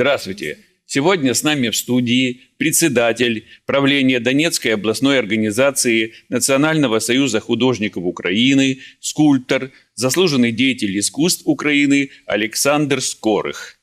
Здравствуйте. Сегодня с нами в студии председатель правления Донецкой областной организации Национального союза художников Украины, скульптор, заслуженный деятель искусств Украины Александр Скорых.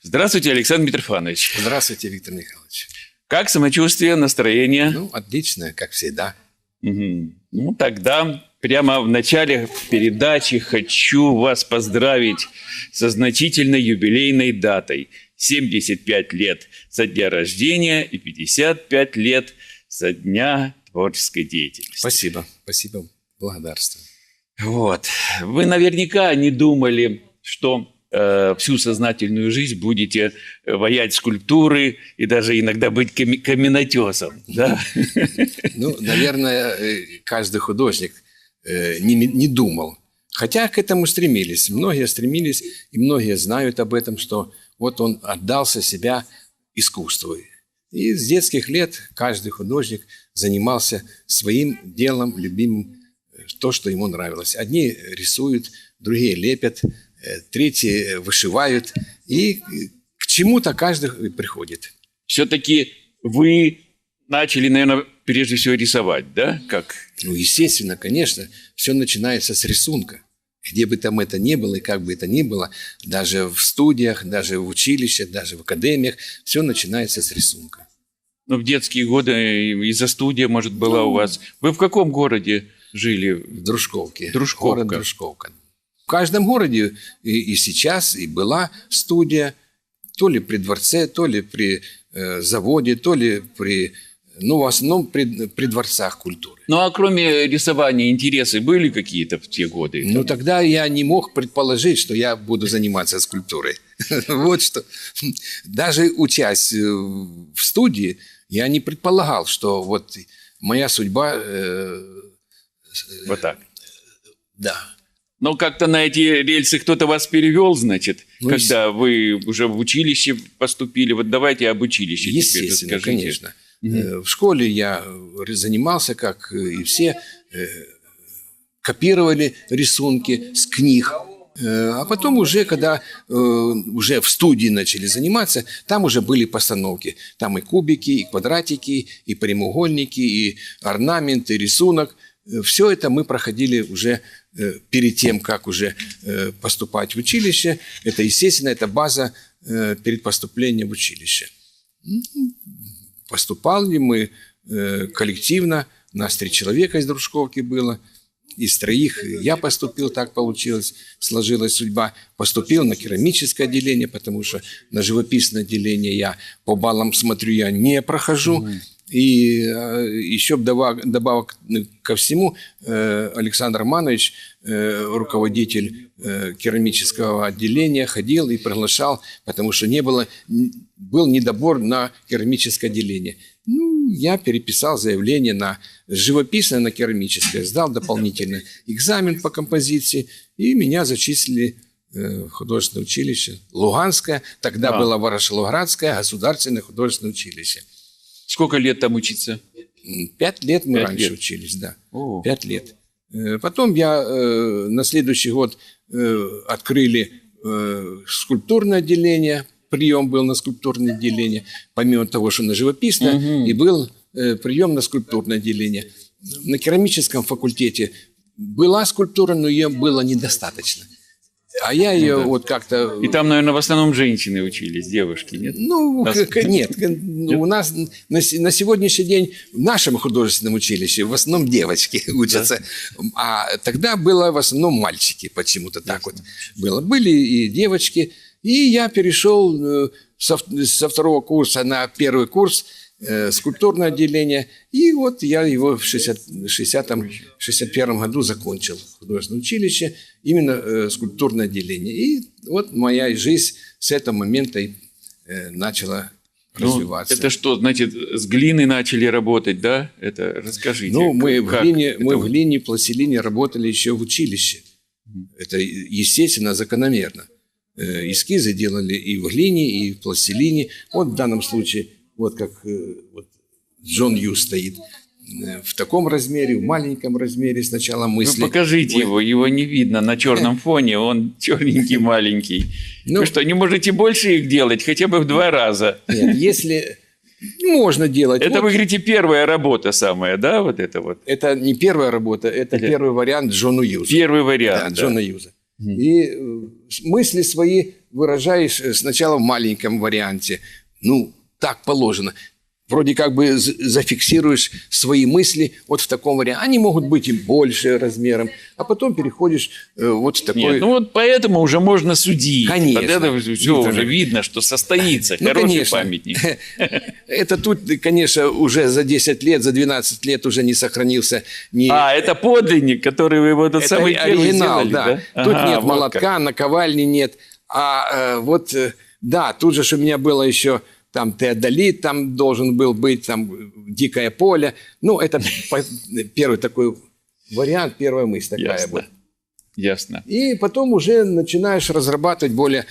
Здравствуйте, Александр Митрофанович. Здравствуйте, Виктор Михайлович. Как самочувствие, настроение? Ну, отлично, как всегда. Угу. Ну, тогда прямо в начале передачи хочу вас поздравить со значительной юбилейной датой – 75 лет со дня рождения и 55 лет со дня творческой деятельности. Спасибо, спасибо, благодарствую. Вот. Вы наверняка не думали, что э, всю сознательную жизнь будете ваять скульптуры и даже иногда быть кам- каменотесом. Да? Ну, наверное, э, каждый художник э, не, не думал. Хотя к этому стремились. Многие стремились, и многие знают об этом, что вот он отдался себя искусству. И с детских лет каждый художник занимался своим делом, любимым, то, что ему нравилось. Одни рисуют, другие лепят, э, третьи вышивают. И к чему-то каждый приходит. Все-таки вы начали, наверное, прежде всего рисовать, да? Как? Ну, естественно, конечно. Все начинается с рисунка где бы там это ни было и как бы это ни было, даже в студиях, даже в училищах, даже в академиях, все начинается с рисунка. Ну, в детские годы из-за студия, может, была ну, у вас. Вы в каком городе жили? В Дружковке. Дружковка. Город Дружковка. В каждом городе и, и сейчас, и была студия, то ли при дворце, то ли при э, заводе, то ли при ну, в основном при, при дворцах культуры. Ну, а кроме рисования, интересы были какие-то в те годы? Ну, тогда я не мог предположить, что я буду заниматься скульптурой. Вот что. Даже учась э, в студии, я не предполагал, что вот моя судьба... Э, вот так? Да. Но как-то на эти рельсы кто-то вас перевел, значит, ну, когда вы уже в училище поступили. Вот давайте об училище Естественно, теперь конечно. Угу. В школе я занимался, как и все, э, копировали рисунки с книг. А потом уже, когда уже в студии начали заниматься, там уже были постановки. Там и кубики, и квадратики, и прямоугольники, и орнамент, и рисунок. Все это мы проходили уже перед тем, как уже поступать в училище. Это, естественно, это база перед поступлением в училище поступали мы э, коллективно, нас три человека из Дружковки было, из троих я поступил, так получилось, сложилась судьба. Поступил на керамическое отделение, потому что на живописное отделение я по баллам смотрю, я не прохожу. Mm-hmm. И э, еще добавок, ко всему, э, Александр Романович, э, руководитель керамического отделения, ходил и приглашал, потому что не было, был недобор на керамическое отделение. Ну, я переписал заявление на живописное, на керамическое, сдал дополнительный экзамен по композиции, и меня зачислили в художественное училище Луганское, тогда а. было Ворошиловградское государственное художественное училище – Сколько лет там учиться? Пять лет мы Пять раньше лет. учились, да. О. Пять лет. Э, потом я э, на следующий год э, открыли скульптурное отделение, прием был на скульптурное отделение, помимо того, что на живописное, угу. и был прием на скульптурное отделение. На керамическом факультете была скульптура, но ее было недостаточно. А я ее ну, да. вот как-то... И там, наверное, в основном женщины учились, девушки, нет? Ну, нас... нет. У нас на, на сегодняшний день в нашем художественном училище в основном девочки учатся. Да. А тогда было в основном мальчики почему-то так вот было. Были и девочки. И я перешел э, со, со второго курса на первый курс э, скульптурное отделение. И вот я его в 60, 60 61 году закончил художественное училище, именно э, скульптурное отделение. И вот моя жизнь с этого момента и э, начала ну, развиваться. Это что, значит, с глиной начали работать, да? Это расскажите. Ну, мы, как, в, глине, мы в глине, пластилине работали еще в училище. Это, естественно, закономерно. Э, эскизы делали и в глине, и в пластилине. Вот в данном случае вот как э, вот Джон Ю стоит. э, в таком размере, в маленьком размере сначала мысли. покажите Вы- его, его не видно на черном фоне, он черненький маленький. Ну- Вы что, не можете больше их делать, хотя бы в два раза? Нет, если можно делать. Это, Вот вы говорите, первая работа самая, да, вот это вот? это не первая работа, это Или- первый вариант Джону Юза. Первый Да, вариант. да. Джона Юза. И э, мысли свои выражаешь сначала в маленьком варианте. Ну, так положено. Вроде как бы зафиксируешь свои мысли вот в таком варианте. Они могут быть и больше размером, а потом переходишь э, вот в такой... Нет, ну вот поэтому уже можно судить. Конечно. Под это все Виктор уже видно, что состоится Ну, хороший конечно. памятник. Это тут, конечно, уже за 10 лет, за 12 лет уже не сохранился ни... А, это подлинник, который вы вот этот Это самый первый оригинал, сделали, да. да? Тут Ага, нет вот молотка, как. наковальни нет. А э, вот, э, да, тут же у меня было еще там теодолит, там должен был быть, там э, дикое поле. Ну, это первый такой вариант, первая мысль такая Ясно. была. Ясно. И потом уже начинаешь разрабатывать более...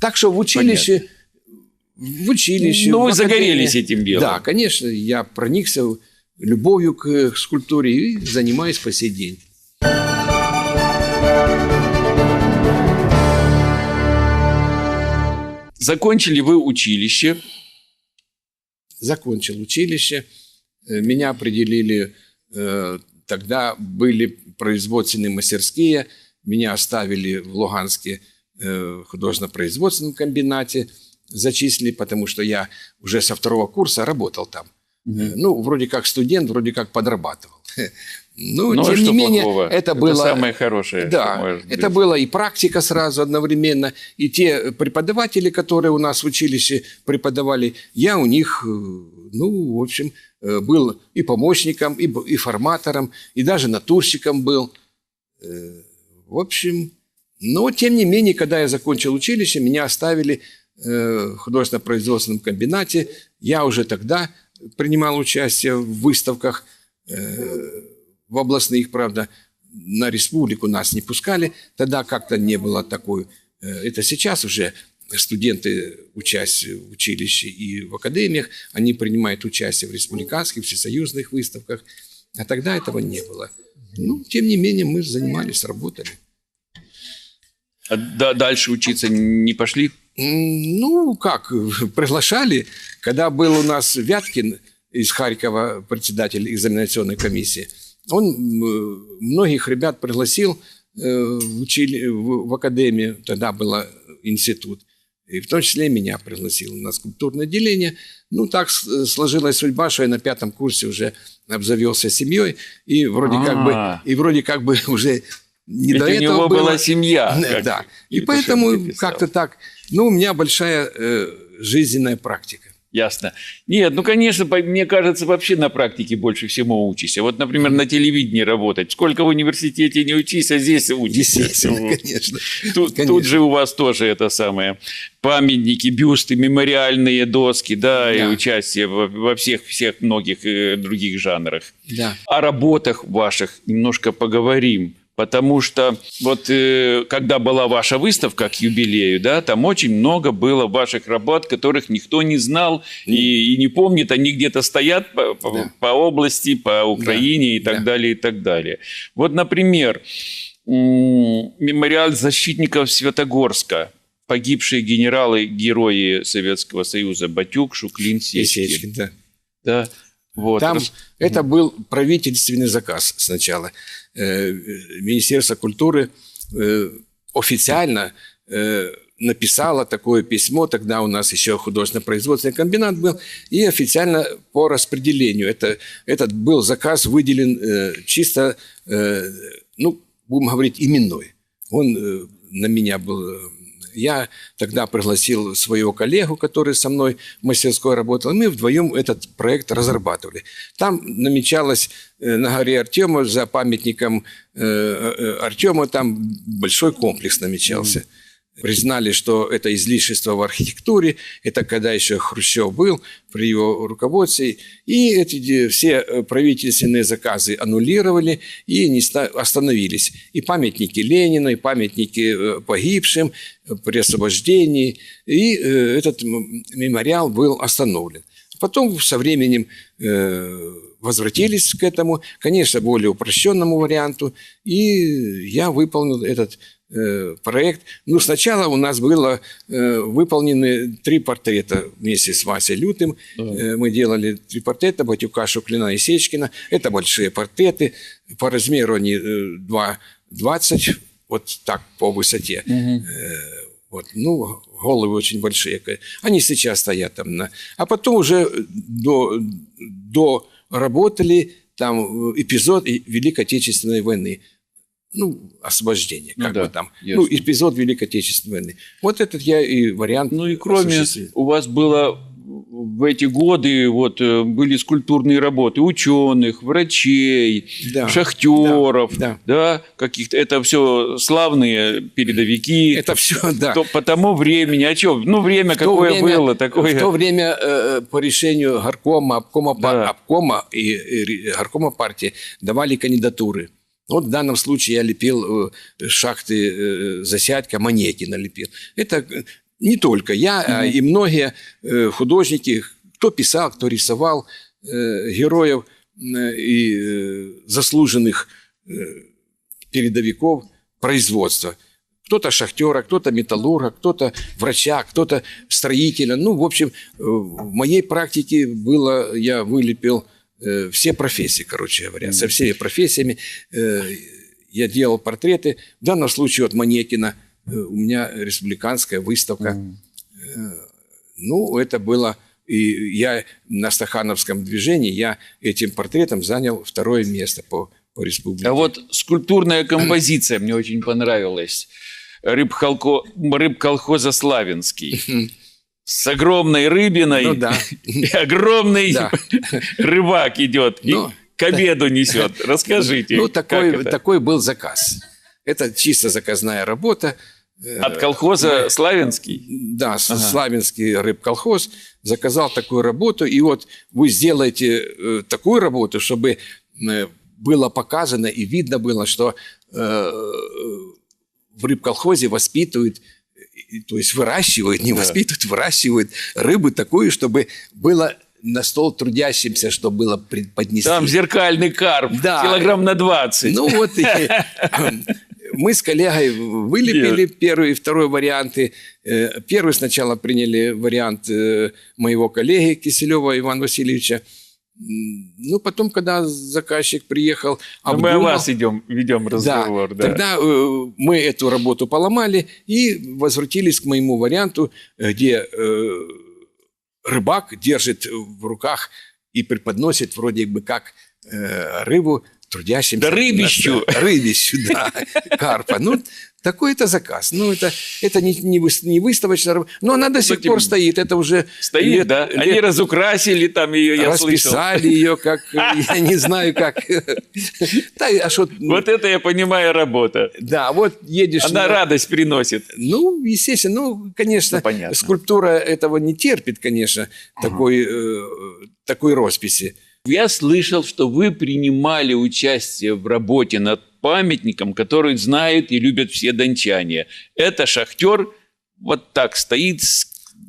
Так что в училище... В училище... Ну, вы загорелись этим делом. Да, конечно, я проникся любовью к э, скульптуре и занимаюсь по сей день. Закончили вы училище. Закончил училище. Э, Меня определили, э, тогда были производственные мастерские. Меня оставили в Луганске э, художественно-производственном комбинате, зачислили, потому что я уже со второго курса работал там. Э, Ну, вроде как студент, вроде как подрабатывал. Ну, Ну, а тем что не менее, плохого? это было... самое хорошее, Да, может быть. это была и практика сразу одновременно, и те преподаватели, которые у нас в училище преподавали, я у них, э, ну, в общем, э, был и помощником, и, и форматором, и даже натурщиком был. Э, В общем, но тем не менее, когда я закончил училище, меня оставили в художественно-производственном комбинате. Я уже тогда принимал участие в выставках в областных, правда, на республику нас не пускали. Тогда как-то не было такой... э, Это сейчас уже студенты, учась в училище и в академиях, они принимают участие в республиканских, всесоюзных выставках. А тогда этого не было. Ну, тем не менее, мы занимались, работали. А да- дальше учиться не пошли? Ну, как, приглашали, когда был у нас Вяткин из Харькова, председатель экзаменационной комиссии, он м, многих ребят пригласил э, в, учили- в, в академию, тогда был институт, и в том числе меня пригласил на скульптурное отделение. Ну, так сложилась судьба, что я на пятом курсе уже обзавелся семьей, и вроде, как А. бы, и вроде как бы уже не Ведь до у этого него было. была семья. как Да. И поэтому как-то так. Ну, у меня большая э, жизненная практика. Ясно. Нет, ну, конечно, по- мне кажется, вообще на практике больше всего учишься. Вот, например, на телевидении работать. Сколько в университете не учись, а здесь Вот. конечно. Тут, Конечно. тут же у вас тоже это самое памятники, бюсты, мемориальные доски, да, и Да. участие во, во всех всех многих э, других жанрах. Да. О работах ваших немножко поговорим. Потому что вот э, когда была ваша выставка к юбилею, да, там очень много было ваших работ, которых никто не знал и, и не помнит, они где-то стоят по, по- Да. по области, по Украине и так да. далее, и так далее. Вот, например, мемориал защитников Святогорска, погибшие генералы, герои Советского Союза Батюк, Шуклин, Сечкин. Сечкин, да. Да, вот. Там это был правительственный заказ сначала. Э, Министерство культуры э, официально э, написало такое письмо, тогда у нас еще художественно-производственный комбинат был, и официально по распределению. Это, этот был заказ выделен чисто, ну, будем говорить, именной. Он на меня был... Я тогда пригласил своего коллегу, который со мной в мастерской работал, мы вдвоем этот проект разрабатывали. Там намечалось э, на горе Артема за памятником э, э, Артема, там большой комплекс намечался. Признали, что это излишество в архитектуре, это когда еще Хрущев был при его руководстве, и эти все э, правительственные заказы аннулировали и не ста- остановились. И памятники Ленина, и памятники э, погибшим э, при освобождении, и этот мемориал был остановлен. Потом со временем возвратились к этому, конечно, более упрощенному варианту, и я выполнил этот проект. Ну, сначала у нас было э, выполнены три портрета вместе с Васей Лютым. Э, мы делали три портрета Батюка, Шуклина и Сечкина. Это большие портреты. По размеру они э, 2,20, вот так по высоте. Э, вот, ну, головы очень большие. Они сейчас стоят там. На... А потом уже до, до работали там эпизод Великой Отечественной войны. Ну, освобождение, Ну как да, бы там. ясно. Ну, эпизод Великой Отечественной войны. Вот этот я и вариант Ну и кроме, у вас было в эти годы вот э, были скульптурные работы ученых, врачей, Да, шахтеров, да, да, каких-то. Это все славные передовики. Это все, да. То- по тому времени, а что, ну время В какое время- было, такое. В то время э, по решению горкома, обкома, Да. обкома и, и горкома партии давали кандидатуры. Вот в данном случае я лепил э, шахты э, Засядька, Манекина лепил. Это э, не только я, а и многие художники, кто писал, кто рисовал героев и заслуженных передовиков производства. Кто-то шахтера, кто-то металлурга, кто-то врача, кто-то строителя. Ну, в общем, в моей практике было, я вылепил э, все профессии, короче говоря, со всеми профессиями. Э, Я делал портреты. В данном случае от Манекина э, у меня республиканская выставка. Э, Ну, это было... И я на Стахановском движении, я этим портретом занял второе место по, по республике. А вот скульптурная композиция мне очень понравилась. Рыбхолко... Рыбколхоза Славянский. С огромной рыбиной. Ну да. И огромный Да. рыбак идет и Ну, к обеду несет. Расскажите. Ну, такой, такой был заказ. Это чисто заказная работа. От колхоза Славянский? Да, с- Славянский рыбколхоз заказал такую работу. И вот вы сделаете э, такую работу, чтобы э, было показано и видно было, что э, в рыбколхозе воспитывают, и- то есть выращивают, не Да. воспитывают, выращивают рыбу такую, чтобы было на стол трудящимся, что было преподнести. Там зеркальный карп. Да. Килограмм на 20. Ну вот и, мы с коллегой вылепили первый и второй варианты. Э, Первый сначала приняли вариант э, моего коллеги Киселева Ивана Васильевича. Ну, потом, когда заказчик приехал, Ну, мы о обдумал- вас идем, ведем разговор. Да, Тогда э, мы эту работу поломали и возвратились к моему варианту, э, где э, рыбак держит в руках и преподносит вроде бы как э, рыбу трудящимся. Да рыбищу. Да, рыбищу, да, карпа. Ну, такой это заказ. Ну, это, это не, не, не выставочная рыба. Но она до сих Кстати, пор стоит. Это уже Стоит, лет- да? лет Они разукрасили там ее, я слышал. расписали ее, как, я не знаю, как. А. Вот это я понимаю работа. Да, вот едешь... Она на- радость приносит. Ну, естественно, ну, конечно, Ну, скульптура этого не терпит, конечно, такой, э, такой росписи. Я слышал, что вы принимали участие в работе над памятником, который знают и любят все дончане. Это шахтер вот так стоит с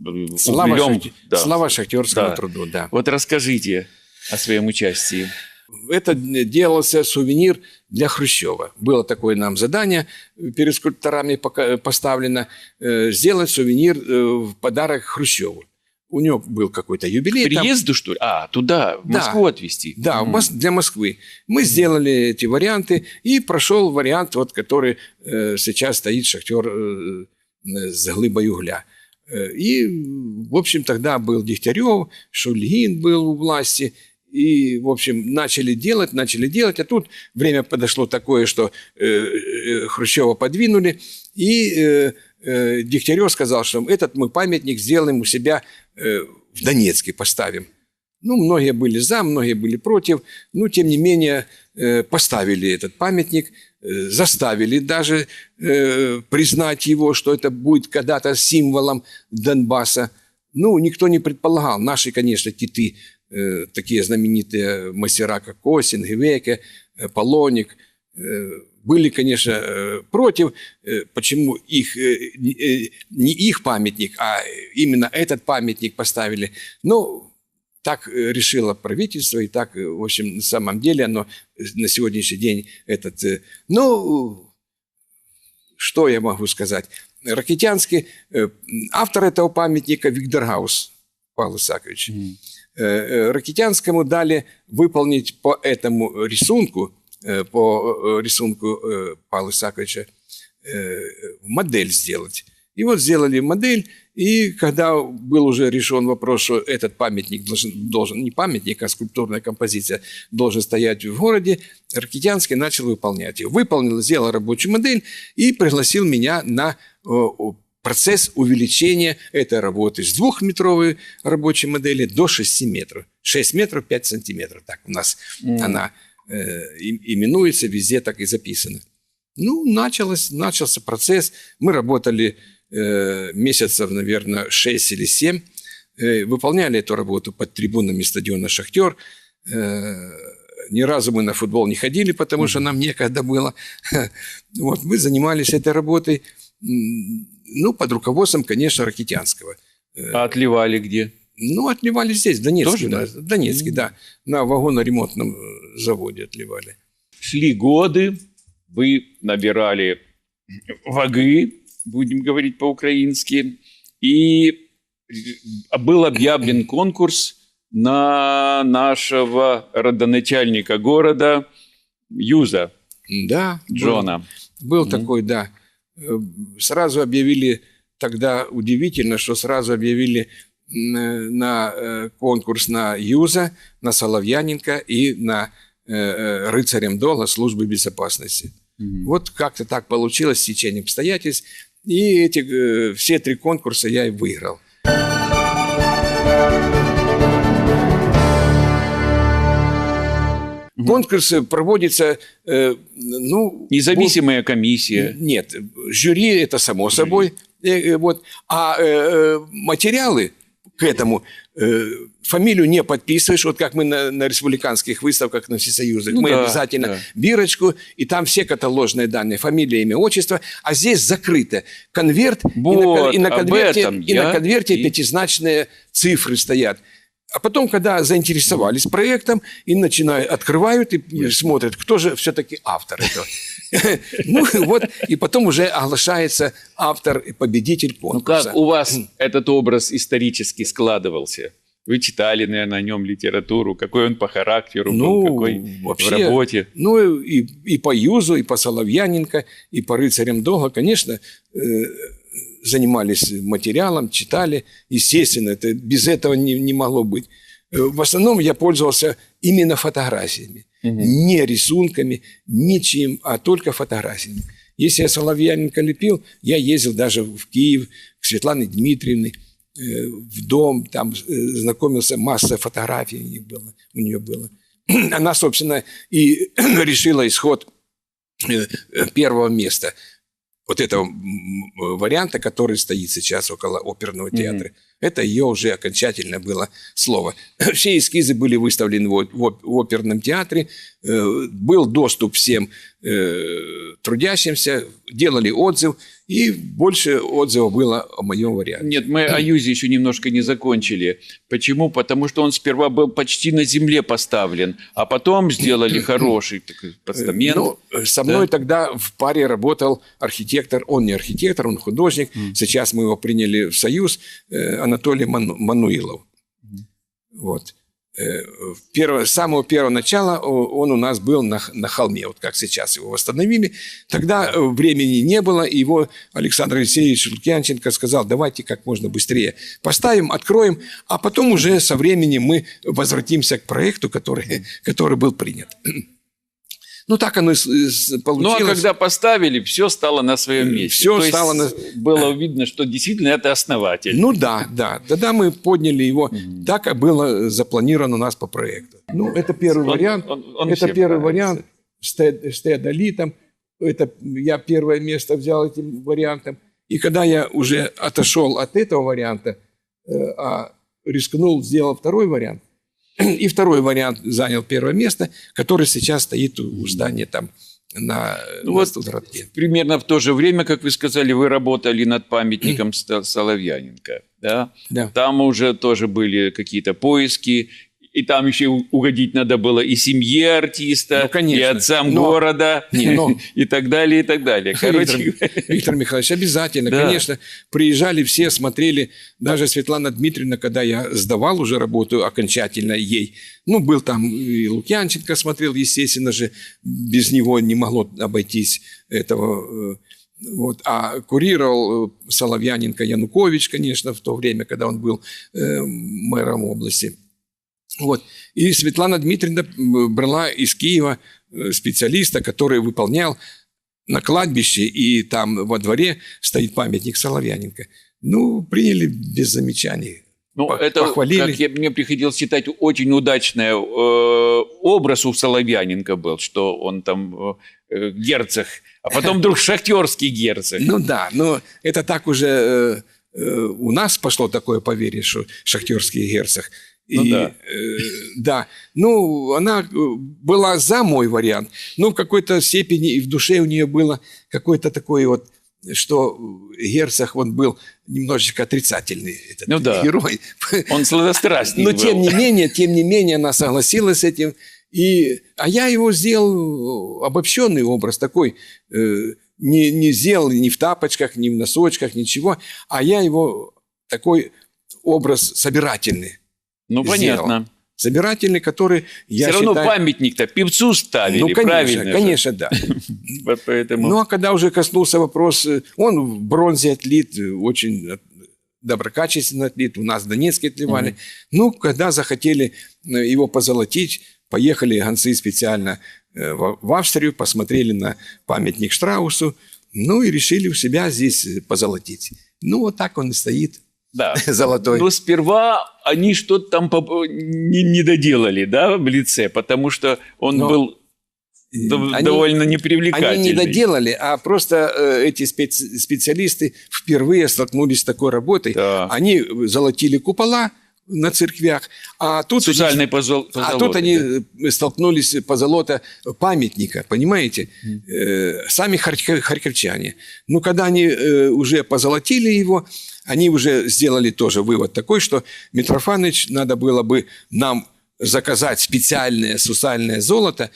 э, Слава, углем. шахте- Да. слава шахтерскому Да. труду, да. Вот расскажите о своем участии. Это делался сувенир для Хрущева. Было такое нам задание перед скульпторами пока- поставлено э, сделать сувенир э, в подарок Хрущеву. У него был какой-то юбилей. там. Приезду, что ли? А, туда, в Да. Москву отвезти. Да, в Мос- для Москвы. Мы сделали эти варианты, и прошел вариант, вот, который э, сейчас стоит шахтер э, э, с глыбой угля. Э, И, в общем, тогда был Дегтярев, Шульгин был у власти, и, в общем, начали делать, начали делать, а тут время подошло такое, что э, э, Хрущева подвинули, и э, э, Дегтярев сказал, что этот мы памятник сделаем у себя в Донецке, поставим. Ну, многие были за, многие были против. Но, тем не менее, поставили этот памятник, заставили даже признать его, что это будет когда-то символом Донбасса. Ну, никто не предполагал. Наши, конечно, киты, э, такие знаменитые мастера, как Косин, Гевеке, Полоник, были, конечно, против. Почему их, не- их памятник, а именно этот памятник поставили. Ну, так решило правительство, и так, в общем, на самом деле оно на сегодняшний день этот... Ну, что я могу сказать? Ракитянский, э, автор этого памятника Виктор Гаус Павел Исакович. Мгм. Э, э, Ракитянскому дали выполнить по этому рисунку, э, по рисунку Павла Исаковича, модель сделать. И вот сделали модель, и когда был уже решен вопрос, что этот памятник должен, должен не памятник, а скульптурная композиция должен стоять в городе, Ракитянский начал выполнять ее. Выполнил, сделал рабочую модель и пригласил меня на процесс увеличения этой работы с двухметровой рабочей модели до 6 метров. 6 метров 5 сантиметров. Так у нас Мгм. она э, именуется, везде так и записано. Ну, началось, начался процесс. Мы работали э, месяцев, наверное, 6 или 7. Э, выполняли эту работу под трибунами стадиона «Шахтер». Э, ни разу мы на футбол не ходили, потому что нам некогда было. Вот, мы занимались этой работой, ну, под руководством, конечно, Ракитянского. А отливали где? Ну, отливали здесь, в Донецке. Тоже, да? В Донецке, да. На вагоноремонтном э, заводе отливали. Шли годы, вы набирали ваги, будем говорить по-украински, и был объявлен конкурс на нашего родоначальника города Юза Да. был- Джона. Был Мгм. такой, да. Э, Сразу объявили, тогда удивительно, что сразу объявили м, на э, конкурс на Юза, на Соловьяненко и на э, э, рыцарем Дола службы безопасности. Мгм. Вот как-то так получилось с течением обстоятельств. И эти, э, все три конкурса я и выиграл. Мгм. Конкурс проводится, э, ну... Независимая комиссия. Нет, жюри это само собой. Э, э, Вот. А э, э, материалы к этому э, фамилию не подписываешь, вот как мы на, на республиканских выставках на всесоюзных, Ну мы да, обязательно да. бирочку, и там все каталожные данные, фамилия, имя, отчество, а здесь закрыто. Конверт, и на Вот, и, на, конверте, и на конверте и- пятизначные цифры стоят. А потом, когда заинтересовались проектом и начинают, открывают и смотрят, кто же все-таки автор этого. Ну вот, и потом уже оглашается автор и победитель Ну конкурса. как у вас этот образ исторически складывался? Вы читали, наверное, о нем литературу, какой он по характеру Ну, был, какой в вообще, работе. Ну, и, и по Юзу, и по Соловьяненко, и по рыцарям Дога, конечно, э, занимались материалом, читали. Естественно, это, без этого не, не могло быть. Э, В основном я пользовался именно фотографиями. Не рисунками, ничем, а только фотографиями. Если я Соловьяненко лепил, я ездил даже в Киев к Светлане Дмитриевне, э, в дом, там э, знакомился, масса фотографий у нее было. У нее было. Она, собственно, и решила исход первого места вот этого варианта, который стоит сейчас около оперного театра. Это ее уже окончательно было слово. Все эскизы были выставлены в оперном театре, э, был доступ всем э, трудящимся, делали отзыв, и больше отзывов было о моем варианте. Нет, мы о Юзе еще немножко не закончили. Почему? Потому что он сперва был почти на земле поставлен, а потом сделали хороший такой постамент. Ну, э, со мной тогда в паре работал архитектор, он не архитектор, он художник. Сейчас мы его приняли в союз, э, Анатолий Ману- Мануилов. Вот. Э, Первое, с самого первого начала он у нас был на, на холме, вот как сейчас его восстановили. Тогда э, времени не было, и его Александр Алексеевич Лукьянченко сказал, давайте как можно быстрее поставим, откроем, а потом уже со временем мы возвратимся к проекту, который, который был принят. Ну, так оно и с- Ну, а получилось. когда поставили, все стало на своем месте. Всё То стало на- Было видно, что действительно это основатель. Ну да, да. Тогда мы подняли его. Так и было запланировано у нас по проекту. Ну, это первый Он- вариант. он- он это первый нравится. вариант с, те- с теодолитом. Это я первое место взял этим вариантом. И когда я уже отошел от этого варианта, э, а рискнул, сделал второй вариант, и второй вариант занял первое место, который сейчас стоит у здания там на, Ну на вот. Примерно в то же время, как вы сказали, вы работали над памятником Соловьяненко. Да? Да. Там уже тоже были какие-то поиски. И там еще угодить надо было и семье артиста, Ну, конечно. и отцам Но- города, Не, но- и так далее, и так далее. Короче, Виктор, Виктор Михайлович, обязательно, Да. конечно. Приезжали все, смотрели. Даже Светлана Дмитриевна, когда я сдавал уже работу окончательно ей, ну, был там и Лукьянченко смотрел, естественно же, без него не могло обойтись этого. э, Вот. А курировал э, Соловьяненко Янукович, конечно, в то время, когда он был э, мэром области. Вот. И Светлана Дмитриевна брала из Киева э, специалиста, который выполнял на кладбище, и там во дворе стоит памятник Соловьяненко. Ну, приняли без замечаний. ну, По- это, похвалили. как я, мне приходилось читать, очень удачный э, образ у Соловьяненко был, что он там э, герцог, а потом вдруг шахтерский герцог. Ну да, но это так уже э, э, у нас пошло такое поверье, что шахтерский герцог. И, Ну да. э, да. Ну, она э, была за мой вариант, но в какой-то степени и в душе у нее было какой-то такой вот, что герцог он был немножечко отрицательный, этот Ну да. герой. Он сладострастник Но был. тем не менее, тем не менее, она согласилась с этим. И, а я его сделал обобщенный образ такой, э, не, не сделал ни в тапочках, ни в носочках, ничего, а я его такой образ собирательный. Ну, сделал. понятно. Собирательный, который я Все равно считаю... памятник-то певцу ставили, ну, конечно, правильно же? конечно, да. Вот поэтому... Ну, а когда уже коснулся вопрос, он в бронзе отлит, очень доброкачественно отлит, у нас в Донецке отливали. Ну, когда захотели э, его позолотить, поехали гонцы специально э, в Австрию, посмотрели на памятник Штраусу, ну и решили у себя здесь позолотить. Ну, вот так он и стоит, да. золотой. Но сперва они что-то там не, не доделали, да, в лице, потому что он Но был дов- Они- довольно непривлекательный. Они не доделали, а просто э, эти спец- специалисты впервые столкнулись с такой работой. Да. Они золотили купола на церквях, а тут, они, позол... а позолотой, тут они да. э, столкнулись по золото памятника, понимаете? Э, сами харько- харьковчане. Ну, когда они э, уже позолотили его, они уже сделали тоже вывод такой, что Митрофанович надо было бы нам заказать специальное сусальное золото,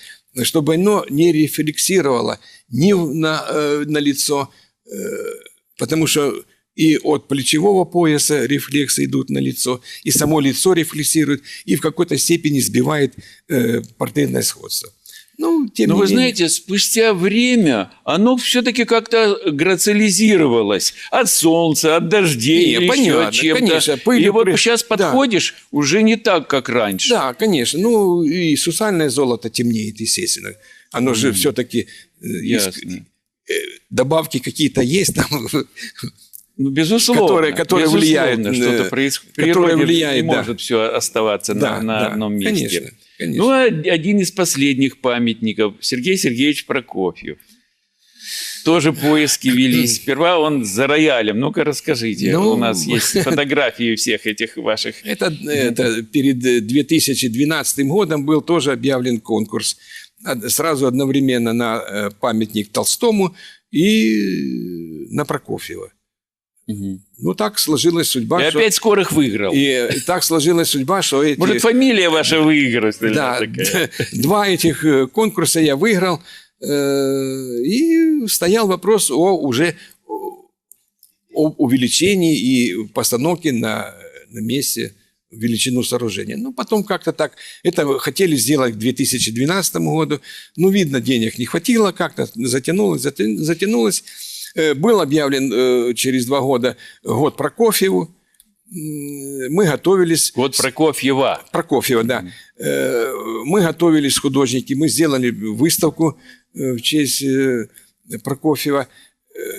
чтобы оно не рефлексировало ни на, э, на лицо, э, потому что и от плечевого пояса рефлексы идут на лицо, и само лицо рефлексирует, и в какой-то степени сбивает э, портретное сходство. Ну, тем Но вы менее. знаете, спустя время оно все-таки как-то грациализировалось от солнца, от дождей, Не, понятно, от чем-то. конечно, пыль И вот при- сейчас да. подходишь, уже не так, как раньше. Да, конечно. Ну, и сусальное золото темнеет, естественно. Оно же все-таки Ясно. добавки какие-то есть там. Ну, безусловно. Которые- которые безусловно, влияют, Что-то э, происходит. Которые влияют, не да. может все оставаться на, на одном месте. Конечно, конечно. Ну, один из последних памятников Сергей Сергеевич Прокофьев. Тоже поиски велись. Сперва он за роялем. Ну-ка, расскажите. Ну, У нас есть фотографии всех этих ваших... Это, это перед э, 2012 годом был тоже объявлен конкурс. Сразу одновременно на э, памятник Толстому и на Прокофьева. Мгм. Ну, так сложилась судьба, И что... опять скорых выиграл. И э, так сложилась судьба, что эти... Может, фамилия ваша выиграла? что ли, Да, такая? два этих э, конкурса я выиграл. э, И стоял вопрос о уже о- о увеличении и постановке на, на месте величину сооружения. Ну, потом как-то так, это хотели сделать к 2012 году, ну, видно, денег не хватило, как-то затянулось, затянулось. Э, Был объявлен э, через два года год Прокофьеву, мы готовились. Год Прокофьева. Прокофьева, да. Э, Мы готовились, художники, мы сделали выставку в честь Прокофьева.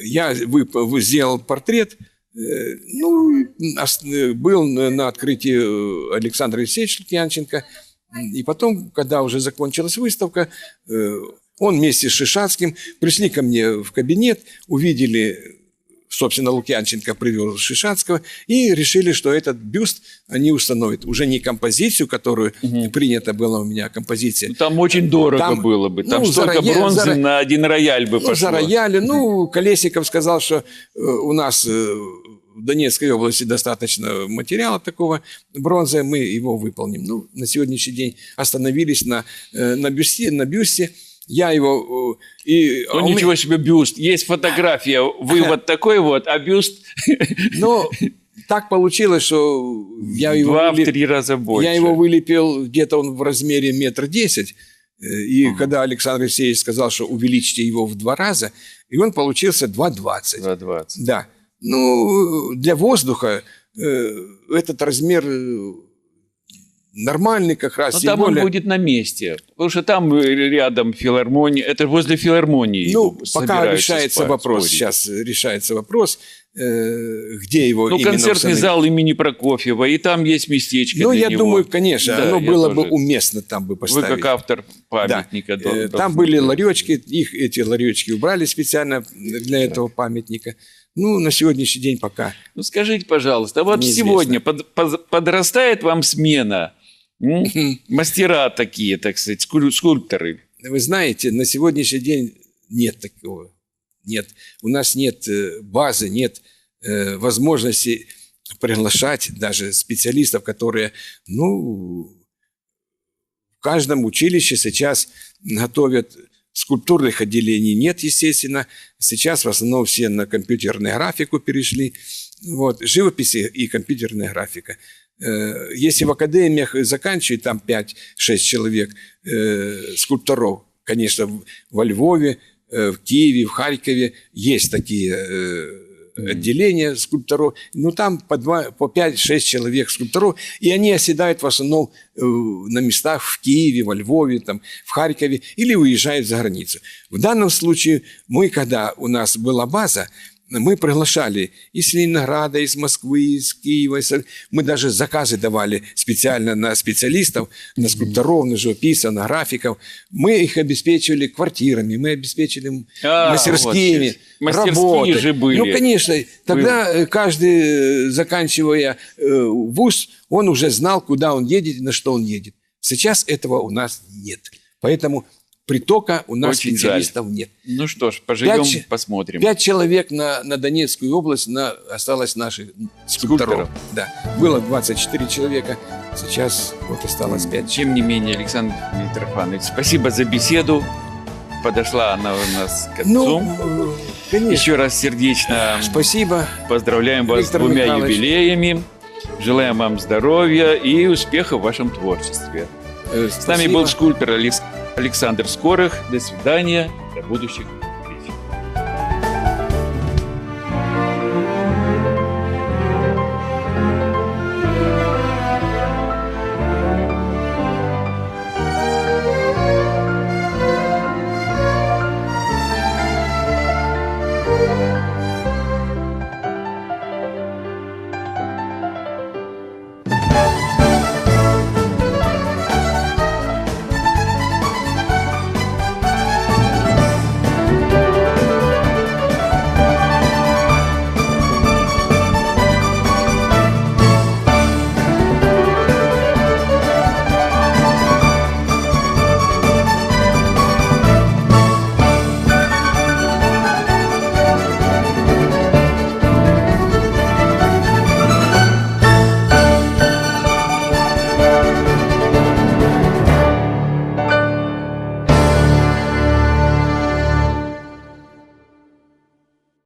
Я сделал портрет. Ну, был на открытии э, Александр Алексеевич Лукьянченко. И потом, когда уже закончилась выставка, он вместе с Шишацким пришли ко мне в кабинет, увидели собственно, Лукьянченко привел Шишацкого, и решили, что этот бюст они установят. Уже не композицию, которую принято было у меня, композиция. Ну, Там очень дорого Там, было бы. Там ну, столько рояль- бронзы за на один рояль бы Ну, пошло. за рояли. Ну, Колесников сказал, что э, у нас э, в Донецкой области достаточно материала такого бронзы, мы его выполним. Ну, на сегодняшний день остановились на, э, на, бюсте, на бюсте. Я его... э, И, а Ну, у меня- ничего себе бюст. Есть фотография, вы вот такой вот, а бюст Но так получилось, что я его, два в вылеп- три раза больше. я его вылепил, где-то он в размере метр десять. Э, И когда Александр Алексеевич сказал, что увеличьте его в два раза, и он получился 2,20. 2,20. Да. Ну, для воздуха э, этот размер нормальный как раз. Но тем там более- он будет на месте. Потому что там э, рядом филармония. Это возле филармонии. Ну, пока решается спа- вопрос, спорить. сейчас решается вопрос, э, где его Ну, концертный установить. зал имени Прокофьева, и там есть местечко Ну, я него. думаю, конечно, Да, оно было бы тоже. уместно там бы Вы поставить. как автор памятника. Да. Э, должны Там были ларечки, их эти ларечки убрали специально для этого памятника. Ну, на сегодняшний день пока. Ну, скажите, пожалуйста, а вот Неизвестно. сегодня под- под- подрастает вам смена? М? Мастера такие, так сказать, скуль- скульпторы. Вы знаете, на сегодняшний день нет такого. Нет. У нас нет э, базы, нет э, возможности приглашать даже специалистов, которые, ну, в каждом училище сейчас готовят скульптурных отделений нет, естественно. Сейчас в основном все на компьютерную графику перешли. Вот, живопись и- и компьютерная графика. Э, Если в академиях заканчивают там 5-6 человек э, скульпторов, конечно, в- во Львове, э, в Киеве, в Харькове есть такие отделения скульпторов, но там по, два, по 5-6 человек скульпторов, и они оседают в основном на местах в Киеве, во Львове, там, в Харькове, или уезжают за границу. В данном случае мы, когда у нас была база, мы приглашали из Ленинграда, из Москвы, из Киева. из- Мы даже заказы давали специально на специалистов, на скульпторов, на живописцев, на графиков. Мы их обеспечивали квартирами, мы обеспечили А, мастерскими, вот. Мастерские же были. Ну, конечно. Тогда э, каждый, э, заканчивая э, вуз, он уже знал, куда он едет и на что он едет. Сейчас этого у нас нет. Поэтому притока у нас Очень жаль. специалистов нет. Ну что ж, поживем, Пять- посмотрим. Пять человек на, на Донецкую область на, осталось наших скульпторов. Скульпторов. Да. Было 24 человека, сейчас вот осталось 5 Тем не менее, Александр Митрофанович, спасибо за беседу. Подошла она у нас к концу. Ну, э, конечно. Еще раз сердечно Спасибо. поздравляем вас Виктор с двумя Михайлович. юбилеями. Желаем вам здоровья и успеха в вашем творчестве. Э, С нами был скульптор Алекс- Александр Скорых. До свидания. До будущих